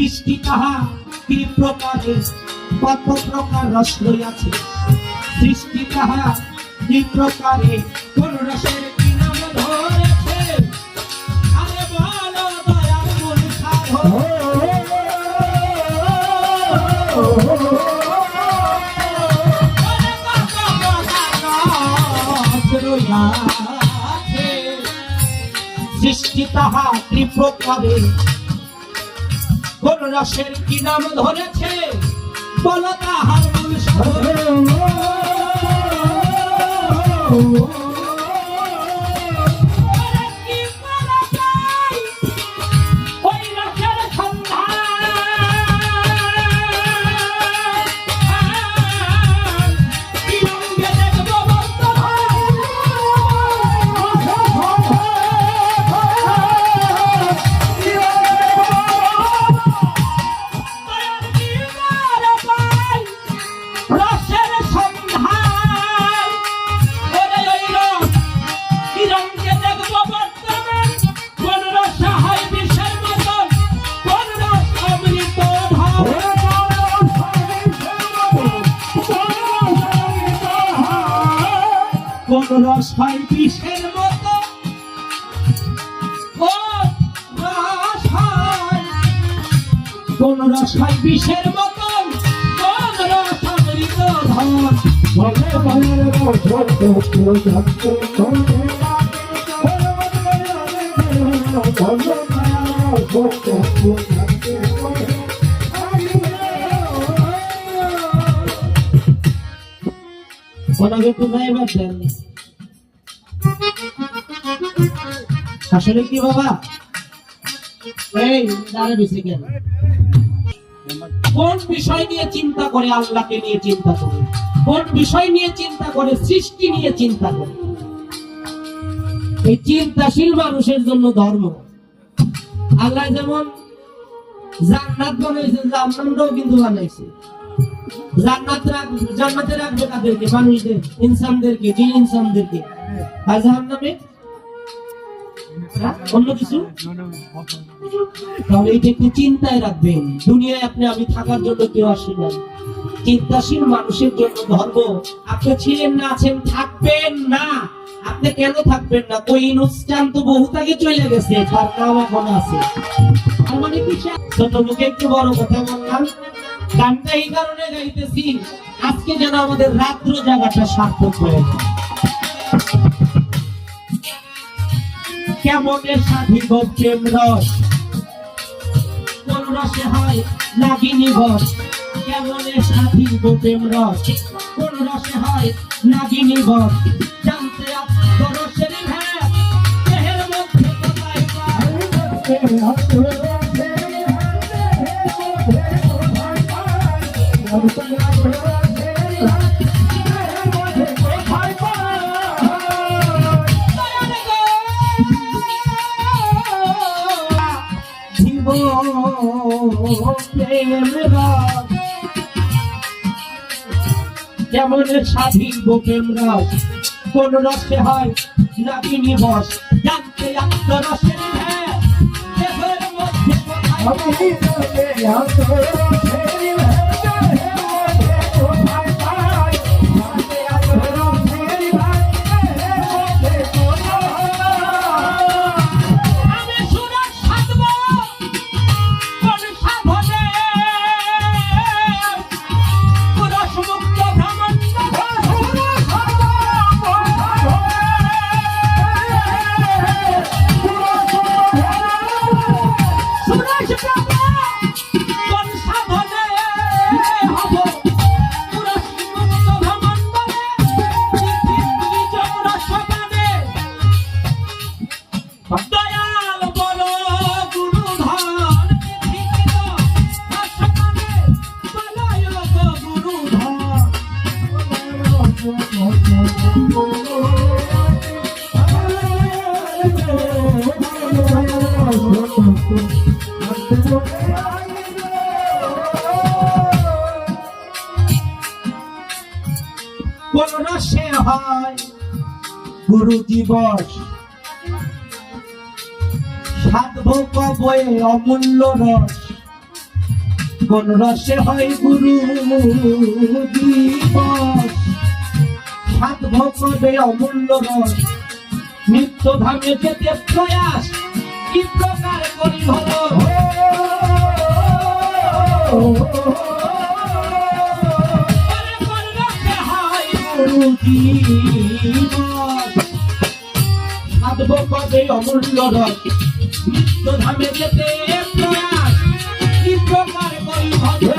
সৃষ্টি তাহা কি প্রকারে কত প্রকার রস লইয়াছে? সৃষ্টি তাহা কি প্রকারে? কোন রসের সৃষ্টি তাহা ত্রিপ্রকারে রসের কি নাম ধরেছে বল তাহার মূল রস হয় বিষের মতো কোন রস হয় হয় বিষের মতন কোন রস অমৃত ধন ওনাকে একটু যাইবার দেন কি বাবা? কেন বিষয় নিয়ে চিন্তা করে আল্লাহকে নিয়ে চিন্তা করে? কোন বিষয় নিয়ে চিন্তা করে সৃষ্টি নিয়ে চিন্তা করে? এই চিন্তাশীল মানুষের জন্য ধর্ম। আল্লাহ যেমন জান্নাত বানাইছে জান্নাতটাও কিন্তু বানাইছে। জান্নাত রাখ- জান্নাতে রাখবে কাদেরকে? মানুষদের, ইনসানদেরকে, জিন ইনসানদেরকে। আর জাহান্নামে? চিন্তাশীল মানুষের জন্য ধর্ম। আপনি ছিলেন না, আছেন, থাকবেন না। আপনি কেন থাকবেন না? তো ইনস্টান তো বহুত আগে চলে গেছে, তার নাম এখন আছে। মানে একটু বড় কথা বললাম। গানটা এই কারণে গাইতেছি, আজকে যেন আমাদের রাত্র জায়গাটা সার্থক হয়ে যায়। কেমনে সাধিব প্রেম রস কোন রসে হয় নাগিনী বস কেমনে সাধিব প্রেম রস কোন রসে হয় নাগিনী বস জানতে? জীব যেমন সাধিব প্রেম রস কোন রসে হয় নাগিনী বস। জানতে রসের ভ্যাট দেহের মধ্যে হয় গুরু দিবস। ভোগ অমূল্য রস। কোন রসে হয় গুরু দিবস। ভোগ বয়ে অমূল্য রস। নিত্য ধামে যেতে প্রয়াস, কি সাধব পদে অমূল্য রস। নিত্য ধামে যেতে প্রয়াস কি প্রকার করি ভজন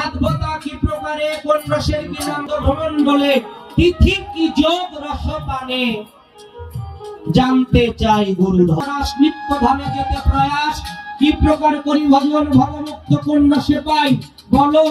সাধবতা কি প্রকারে কি নাম বলে? তিথি কি যোগ রস পানে? জানতে চাই গুরু নিত্য ধামে যেতে প্রয়াস। কি প্রকার করি ভগবান ভগমুক্ত কন্যা সে পাই বলো।